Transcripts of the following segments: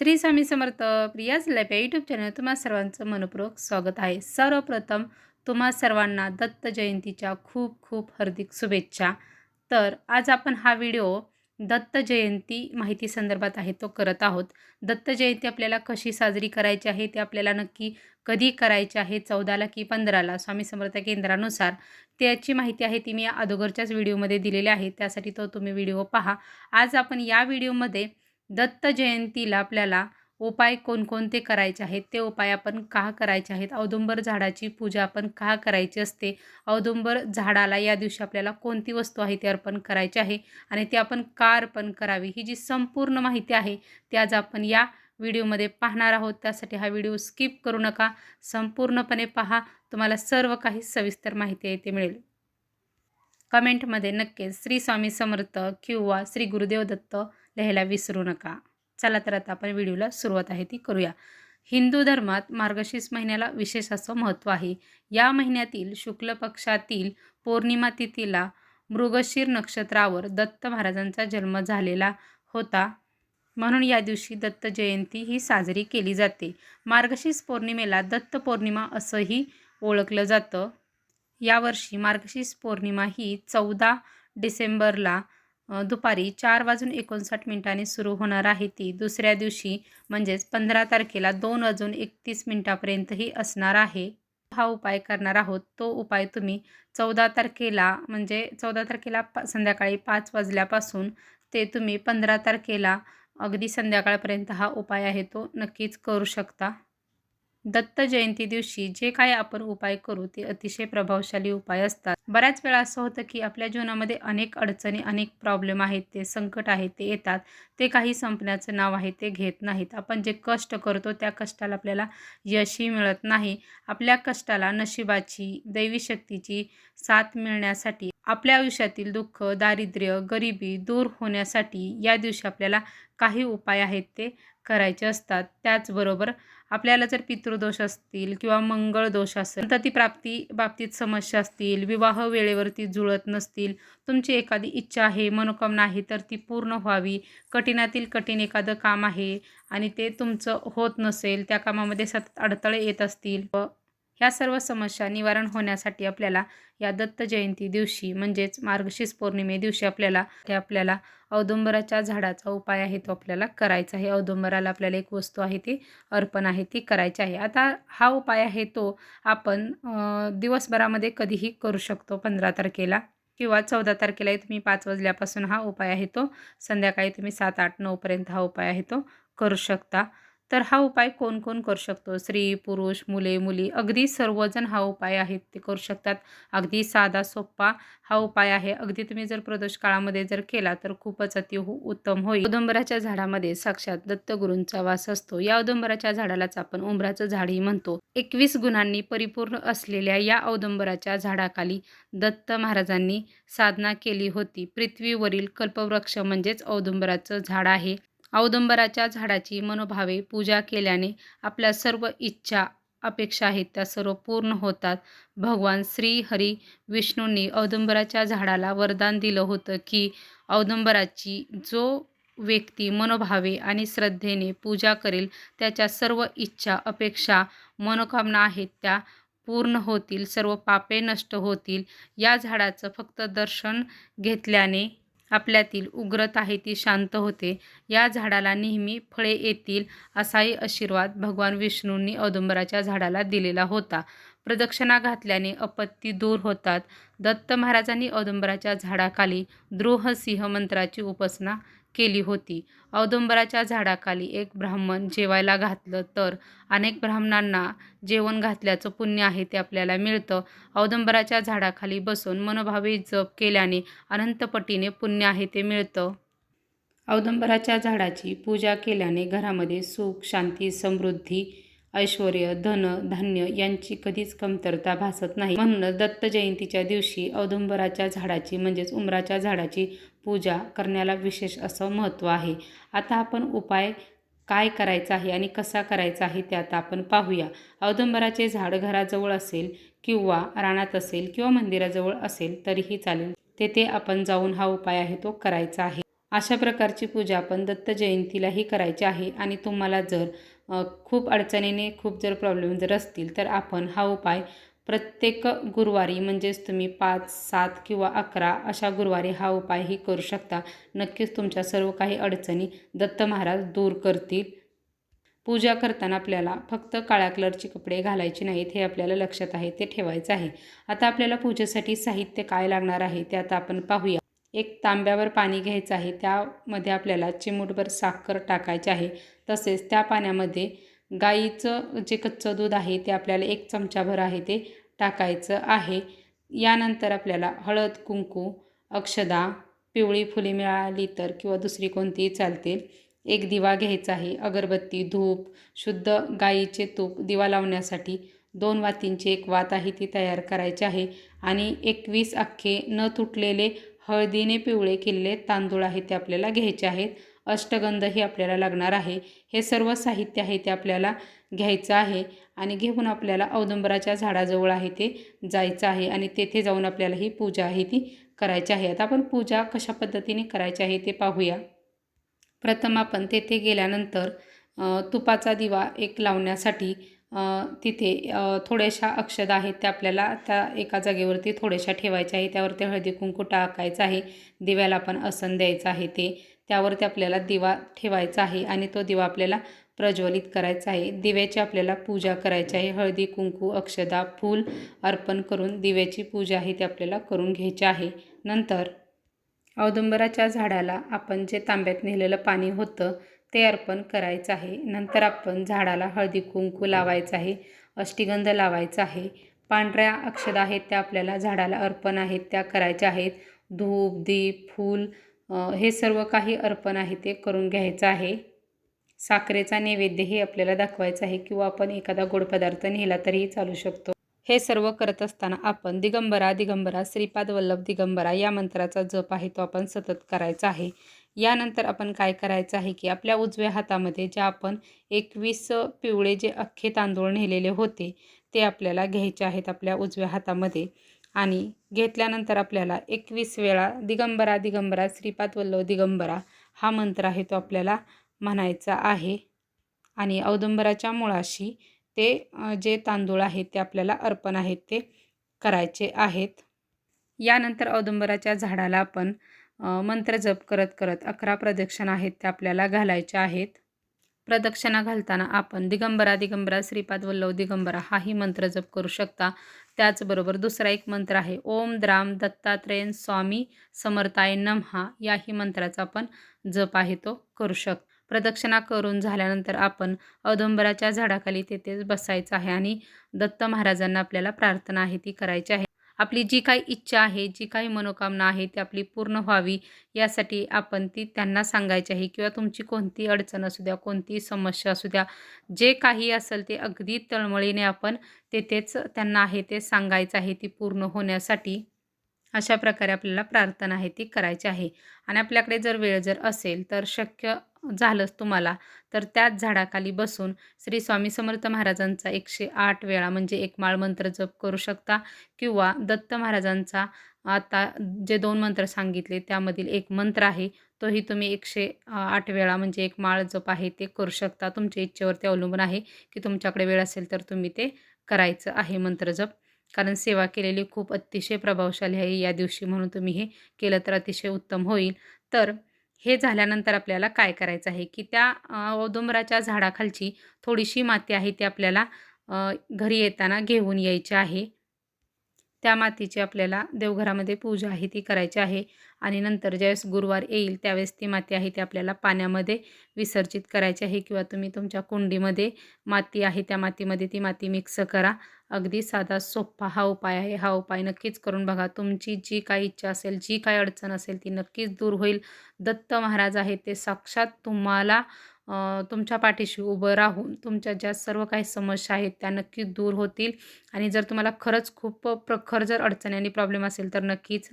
Shri Swami Samarth Priya's life या YouTube channel तुम्हा सर्वांचं मनपूर्वक स्वागत आहे. सर्वप्रथम तुम्हा सर्वांना दत्त जयंतीच्या खूप खूप हार्दिक शुभेच्छा. तर आज आपण हा व्हिडिओ दत्त जयंती माहिती संदर्भात आहे तो करत आहोत. दत्त जयंती आपल्याला कशी साजरी करायची आहे ते आपल्याला नक्की कधी करायचे आहे? चौदाला की पंधराला स्वामी समर्थ केंद्रानुसार. त्याची माहिती आहे ती मी अगोदरच्याच व्हिडिओमध्ये दिलेली आहे. त्यासाठी तो तुम्ही व्हिडिओ पहा. आज आपण या व्हिडिओमध्ये दत्त जयंतीला आपल्याला उपाय कोणकोणते करायचे आहेत? ते उपाय आपण का करायचे आहेत? औदुंबर झाडाची पूजा आपण का करायची असते? औदुंबर झाडाला या दिवशी आपल्याला कोणती वस्तू आहे ती अर्पण करायची आहे? आणि ती आपण का अर्पण करावी? ही जी संपूर्ण माहिती आहे ती आज आपण या व्हिडिओमध्ये पाहणार आहोत. त्यासाठी हा व्हिडिओ स्किप करू नका. संपूर्णपणे पहा. तुम्हाला सर्व काही सविस्तर माहिती आहे ते मिळेल. कमेंटमध्ये नक्कीच श्री स्वामी समर्थ किंवा श्री गुरुदेव दत्त लिहायला विसरू नका. चला तर आता आपण व्हिडिओला सुरुवात आहे ती करूया. हिंदू धर्मात मार्गशीर्ष महिन्याला विशेष असं महत्त्व आहे. या महिन्यातील शुक्ल पक्षातील पौर्णिमा तिथीला मृगशीर नक्षत्रावर दत्त महाराजांचा जन्म झालेला होता. म्हणून या दिवशी दत्त जयंती ही साजरी केली जाते. मार्गशीर्ष पौर्णिमेला दत्त पौर्णिमा असंही ओळखलं जातं. यावर्षी मार्गशीर्ष पौर्णिमा ही चौदा डिसेंबरला दुपारी चार वाजून एकोणसाठ मिनिटांनी सुरू होणार आहे ती. दुसऱ्या दिवशी म्हणजेच पंधरा तारखेला दोन वाजून एकतीस मिनिटापर्यंतही असणार आहे. हा उपाय करणार आहोत. तो उपाय तुम्ही चौदा तारखेला म्हणजे चौदा तारखेला पा संध्याकाळी पाच वाजल्यापासून ते तुम्ही पंधरा तारखेला अगदी संध्याकाळपर्यंत हा उपाय आहे तो नक्कीच करू शकता. दत्त जयंती दिवशी जे काय आपण उपाय करू ते अतिशय प्रभावशाली उपाय असतात. बऱ्याच वेळा असं होतं की आपल्या जीवनामध्ये अनेक अडचणी अनेक प्रॉब्लेम आहेत ते संकट आहेत ते येतात. ते काही संपण्याचं नाव आहे ते घेत नाहीत. आपण जे कष्ट करतो त्या कष्टाला आपल्याला यशही मिळत नाही. आपल्या कष्टाला नशिबाची दैवी शक्तीची साथ मिळण्यासाठी आपल्या आयुष्यातील दुःख दारिद्र्य गरिबी दूर होण्यासाठी या दिवशी आपल्याला काही उपाय आहेत ते करायचे असतात. त्याचबरोबर आपल्याला जर पितृदोष असतील किंवा मंगळ दोष असेल संतती प्राप्ती बाबतीत समस्या असतील विवाह वेळेवरती जुळत नसतील तुमची एखादी इच्छा आहे मनोकामना आहे तर ती पूर्ण व्हावी. कठीणातील कठीण एखादं काम आहे आणि ते तुमचं होत नसेल त्या कामामध्ये सतत अडथळे येत असतील. व ह्या सर्व समस्या निवारण होण्यासाठी आपल्याला या दत्त जयंती दिवशी म्हणजेच मार्गशीर्ष पौर्णिमे दिवशी आपल्याला ते आपल्याला औदुंबराच्या झाडाचा उपाय आहे तो आपल्याला करायचा आहे. औदुंबराला आपल्याला एक वस्तू आहे ती अर्पण आहे ती करायची आहे. आता हा उपाय आहे तो आपण दिवसभरामध्ये कधीही करू शकतो पंधरा तारखेला किंवा चौदा तारखेलाही तुम्ही पाच वाजल्यापासून हा उपाय आहे तो. संध्याकाळी तुम्ही सात आठ नऊपर्यंत हा उपाय आहे तो करू शकता. तर हा उपाय कोण कोण करू शकतो? स्त्री पुरुष मुले मुली. अगदी सर्वजण हा उपाय आहेत ते करू शकतात. अगदी साधा सोप्पा हा उपाय आहे. अगदी तुम्ही जर प्रदोष काळामध्ये जर केला तर खूपच अति हो- उत्तम होईल. औदुंबराच्या झाडामध्ये साक्षात दत्तगुरूंचा वास असतो. या औदुंबराच्या झाडालाच आपण उंबराचं झाडही म्हणतो. एकवीस गुणांनी परिपूर्ण असलेल्या या औदुंबराच्या झाडाखाली दत्त महाराजांनी साधना केली होती. पृथ्वीवरील कल्पवृक्ष म्हणजेच औदुंबराचं झाड आहे. औदुंबराच्या झाडाची मनोभावे पूजा केल्याने आपल्या सर्व इच्छा अपेक्षा आहेत त्या सर्व पूर्ण होतात. भगवान श्री हरी विष्णूंनी औदुंबराच्या झाडाला वरदान दिलं होतं की औदुंबराची जो व्यक्ती मनोभावे आणि श्रद्धेने पूजा करेल त्याच्या सर्व इच्छा अपेक्षा मनोकामना आहेत त्या पूर्ण होतील सर्व पापे नष्ट होतील. या झाडाचं फक्त दर्शन घेतल्याने आपल्यातील उग्रता आहे ती शांत होते. या झाडाला नेहमी फळे येतील असाही आशीर्वाद भगवान विष्णूंनी औदुंबराच्या झाडाला दिलेला होता. प्रदक्षिणा घातल्याने अपत्ती दूर होतात. दत्त महाराजांनी औदुंबराच्या झाडाखाली द्रोहसिंह मंत्राची उपासना केली होती. औदुंबराच्या झाडाखाली एक ब्राह्मण जेवायला घातलं तर अनेक ब्राह्मणांना जेवण घातल्याचं पुण्य आहे ते आपल्याला मिळतं. औदुंबराच्या झाडाखाली बसून मनोभावे जप केल्याने अनंतपटीने पुण्य आहे ते मिळतं. औदुंबराच्या झाडाची पूजा केल्याने घरामध्ये सुख शांती समृद्धी ऐश्वर धन धान्य यांची कधीच कमतरता भासत नाही. म्हणूनच दत्त जयंतीच्या दिवशी औदुंबराच्या झाडाची म्हणजेच उमराच्या झाडाची पूजा करण्याला विशेष असं महत्त्व आहे. आता आपण उपाय काय करायचा आहे आणि कसा करायचा आहे ते आता आपण पाहूया. औदुंबराचे झाड घराजवळ असेल किंवा रानात असेल किंवा मंदिराजवळ असेल तरीही चालेल. तेथे आपण जाऊन हा उपाय आहे तो करायचा आहे. अशा प्रकारची पूजा आपण दत्त जयंतीलाही करायची आहे आणि तुम्हाला जर खूप अडचणीने खूप जर प्रॉब्लेम जर असतील तर आपण हा उपाय प्रत्येक गुरुवारी म्हणजेच तुम्ही पाच सात किंवा अकरा अशा गुरुवारी हा उपायही करू शकता. नक्कीच तुमच्या सर्व काही अडचणी दत्त महाराज दूर करतील. पूजा करताना आपल्याला फक्त काळ्या कलरचे कपडे घालायचे नाहीत हे आपल्याला लक्षात आहे ते ठेवायचं आहे. आता आपल्याला पूजेसाठी साहित्य काय लागणार आहे ते आता आपण पाहूया. एक तांब्यावर पाणी घ्यायचं आहे त्यामध्ये आपल्याला चिमूटभर साखर टाकायची आहे. तसेच त्या पाण्यामध्ये गाईचं जे कच्चं दूध आहे ते आपल्याला एक चमचाभर आहे ते टाकायचं आहे. यानंतर आपल्याला हळद कुंकू अक्षदा पिवळी फुले मिळाली तर किंवा दुसरी कोणतीही चालतील एक दिवा घ्यायचा आहे अगरबत्ती धूप शुद्ध गाईचे तूप दिवा लावण्यासाठी दोन वातींची एक वात आहे ती तयार करायची आहे आणि एकवीस अख्खे न तुटलेले हळदीने पिवळे केलेले तांदूळ आहे ते आपल्याला घ्यायचे आहेत. अष्टगंध ही आपल्याला लागणार आहे. हे सर्व साहित्य आहे ते आपल्याला घ्यायचं आहे आणि घेऊन आपल्याला औदुंबराच्या झाडाजवळ आहे ते जायचं आहे आणि तेथे जाऊन आपल्याला ही पूजा आहे ती करायची आहे. आता आपण पूजा कशा पद्धतीने करायची आहे ते पाहूया. प्रथम आपण तेथे गेल्यानंतर तुपाचा दिवा एक लावण्यासाठी तिथे थोड्याशा अक्षदा आहेत त्या आपल्याला त्या एका जागेवरती थोड्याशा ठेवायच्या आहे. त्यावरती हळदी कुंकू टाकायचं आहे. दिव्याला आपण आसन द्यायचं आहे ते. त्यावरती आपल्याला दिवा ठेवायचा आहे आणि तो दिवा आपल्याला प्रज्वलित करायचा आहे. दिव्याची आपल्याला पूजा करायची आहे. हळदी कुंकू अक्षदा फूल अर्पण करून दिव्याची पूजा आहे ती आपल्याला करून घ्यायची आहे. नंतर औदुंबराच्या झाडाला आपण जे तांब्यात नेलेलं पाणी होतं ते अर्पण करायचं आहे. नंतर आपण झाडाला हळदी कुंकू लावायचं आहे. अष्टिगंध लावायचा आहे. पांढऱ्या अक्षदा आहेत त्या आपल्याला झाडाला अर्पण आहेत त्या करायच्या आहेत. धूप दीप फूल हे सर्व काही अर्पण आहे ते करून घ्यायचं आहे. साखरेचा नैवेद्य हे आपल्याला दाखवायचा आहे किंवा आपण एखादा गोड पदार्थ नेला तरीही चालू शकतो. हे सर्व करत असताना आपण दिगंबरा दिगंबरा श्रीपाद वल्लभ दिगंबरा या मंत्राचा जप आहे तो आपण सतत करायचा आहे. यानंतर आपण काय करायचं आहे की आपल्या उजव्या हातामध्ये ज्या आपण एकवीस पिवळे जे अख्खे तांदूळ नेलेले होते ते आपल्याला घ्यायचे आहेत आपल्या उजव्या हातामध्ये. आणि घेतल्यानंतर आपल्याला एकवीस वेळा दिगंबरा दिगंबरा श्रीपाद वल्लभ दिगंबरा हा मंत्र आहे तो आपल्याला म्हणायचा आहे. आणि औदुंबराच्या मुळाशी ते जे तांदूळ आहेत ते आपल्याला अर्पण आहेत ते करायचे आहेत. यानंतर औदुंबराच्या झाडाला आपण मंत्र जप करत करत अकरा प्रदक्षिणा आहेत त्या आपल्याला घालायच्या आहेत. प्रदक्षिणा घालताना आपण दिगंबरा दिगंबरा श्रीपाद वल्लभ दिगंबरा हाही मंत्र जप करू शकता. त्याचबरोबर दुसरा एक मंत्र आहे ओम द्राम दत्तात्रेयन स्वामी समर्थाय नमहा याही मंत्राचा आपण जप आहे तो करू शकतो. प्रदक्षिणा करून झाल्यानंतर आपण औदुंबराच्या झाडाखाली तेथेच बसायचं आहे आणि दत्त महाराजांना आपल्याला प्रार्थना आहे ती करायची आहे. आपली जी काही इच्छा आहे जी काही मनोकामना आहे ती आपली पूर्ण व्हावी यासाठी आपण ती त्यांना सांगायची आहे किंवा तुमची कोणती अडचण असू द्या कोणती समस्या असू द्या जे काही असेल ते अगदी तळमळीने आपण तेथेच त्यांना आहे ते सांगायचं आहे ती पूर्ण होण्यासाठी अशा प्रकारे आपल्याला प्रार्थना आहे ती करायची आहे. आणि आपल्याकडे जर वेळ जर असेल तर शक्य झालंच तुम्हाला. तर त्याच झाडाखाली बसून श्री स्वामी समर्थ महाराजांचा एकशे आठ वेळा म्हणजे एक माळ मंत्र जप करू शकता किंवा दत्त महाराजांचा आता जे दोन मंत्र सांगितले त्यामधील एक मंत्र आहे तोही तुम्ही एकशे आठ वेळा म्हणजे एक माळ जप आहे ते करू शकता. तुमच्या इच्छेवरती अवलंबून आहे की तुमच्याकडे वेळ असेल तर तुम्ही ते करायचं आहे मंत्र जप. कारण सेवा केलेली खूप अतिशय प्रभावशाली आहे. या दिवशी म्हणून तुम्ही हे केलं तर अतिशय उत्तम होईल. तर हे झाल्यानंतर आपल्याला काय करायचं आहे? की त्या औदुंबराच्या झाडाखालची थोडीशी माती आहे ती आपल्याला घरी येताना घेऊन यायची आहे. त्या मातीची आपल्याला देवघरामध्ये पूजा आहे ती करायची आहे. आणि नंतर ज्यावेळेस गुरुवार येईल त्यावेळेस ती माती आहे ती आपल्याला पाण्यामध्ये विसर्जित करायची आहे किंवा तुम्ही तुमच्या कुंडीमध्ये माती आहे त्या मातीमध्ये ती माती मिक्स करा. अगदी साधा सोपा हा उपाय आहे. हा उपाय नक्कीच करून बघा. तुमची जी काही इच्छा असेल जी काही अडचण असेल ती नक्कीच दूर होईल. दत्त महाराज आहेत ते साक्षात तुम्हाला तुमच्या पाठीशी उभं राहून तुमच्या ज्या सर्व काही समस्या आहेत त्या नक्कीच दूर होतील. आणि जर तुम्हाला खरंच खूप प्रखर जर अडचणी आणि प्रॉब्लेम असेल तर नक्कीच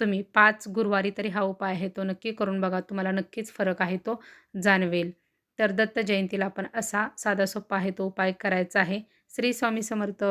तुम्ही पाच गुरुवारी तरी हा उपाय आहे तो नक्की करून बघा. तुम्हाला नक्कीच फरक आहे तो जाणवेल. तर दत्त जयंतीला आपण असा साधा सोपा आहे तो उपाय करायचा आहे. श्री स्वामी समर्थ.